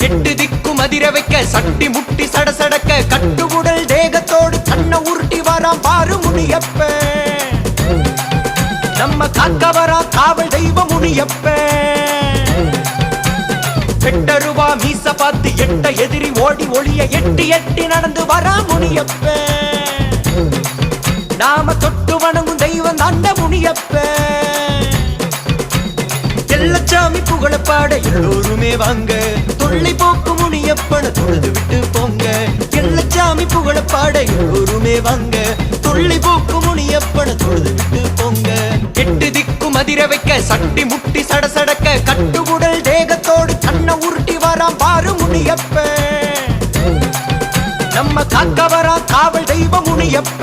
எட்டு திக்கு மதிர வைக்க சட்டி முட்டி சடசடக்க கட்டுமுடல் தேகத்தோடு தன்னை உருட்டி வரான் பாரு முனியப்ப. நம்ம காக்க வரா காவல் தெய்வ முனியப்ப. எட்டருவா மீச பார்த்து எட்ட எதிரி ஓடி ஒளிய எட்டி எட்டி நடந்து வரா முனியப்ப. நாம தொட்டு வணங்கும் தெய்வம் தாண்ட முனியப்ப. எல்லச்சாமி புகழப்பாட எல்லோருமே வாங்க. தொல்லை போக்கு முனியப்பன தொழுது விட்டு போங்க. எள்ளச்சாமி புகழ பாட எல்லோருமே வாங்க. தொல்லை போக்கு முனியப்பன தொழுது விட்டு போங்க. எட்டு திக்கு மதிர வைக்க சட்டி முட்டி சடசடக்க கட்டுவுடல் தேகத்தோடு கண்ண உருட்டி வரான் பாரு முனியப்ப. நம்ம காக்க வரா காவல் தெய்வ முனியப்ப.